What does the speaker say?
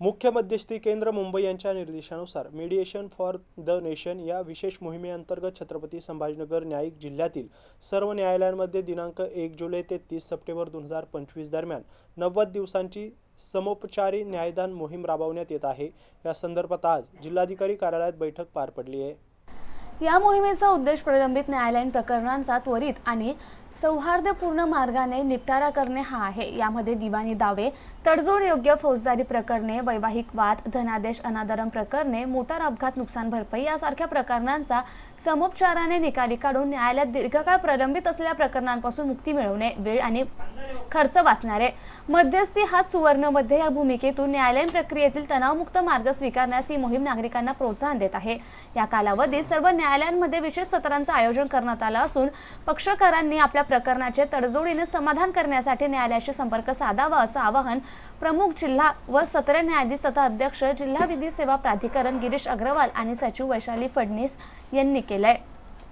मुख्य मध्यस्थी केंद्र मुंबई यांच्या निर्देशानुसार मेडिएशन फॉर द नेशन या विशेष मोहिमेअंतर्गत छत्रपती संभाजीनगर न्यायिक जिल्ह्यातील सर्व न्यायालयांमध्ये दिनांक एक जुलै ते तीस सप्टेंबर दोन हजार पंचवीस दरम्यान नव्वद दिवसांची समोपचारी न्यायदान मोहीम राबवण्यात येत आहे. या संदर्भात आज जिल्हाधिकारी कार्यालयात बैठक पार पडली आहे. या मोहिमेचा उद्देश प्रलंबित न्यायालयीन प्रकरणांचा त्वरित आणि सौहार्दपूर्ण मार्गाने निपटारा करणे हा आहे. यामध्ये दिवाणी दावे तडजोड योग्य फौजदारी प्रकरणे वैवाहिक वाद धनादेश अनादरम प्रकरणे मोटार अपघात नुकसान भरपाई यासारख्या प्रकरणांचा समोपचाराने निकाली काढून न्यायालयात दीर्घकाळ प्रलंबित असलेल्या प्रकरणांपासून मुक्ती मिळवणे वेळ आणि खर्च वाचणारे. मध्यस्थी हात सुवर्णमध्ये या भूमिकेतून न्यायालयीन प्रक्रियेतील तणावमुक्त मार्ग स्वीकारण्यास ही मोहीम नागरिकांना प्रोत्साहन देत आहे. या कालावधीत सर्व न्याय न्यायालयांमध्ये विशेष सत्रांचं आयोजन करण्यात आलं असून पक्षकारांनी आपल्या प्रकरणाचे तडजोडीने समाधान करण्यासाठी न्यायालयाशी संपर्क साधावा असं आवाहन प्रमुख जिल्हा व सत्र न्यायाधीश तथा अध्यक्ष जिल्हा विधी सेवा प्राधिकरण गिरीश अग्रवाल आणि सचिव वैशाली फडणीस यांनी केलंय.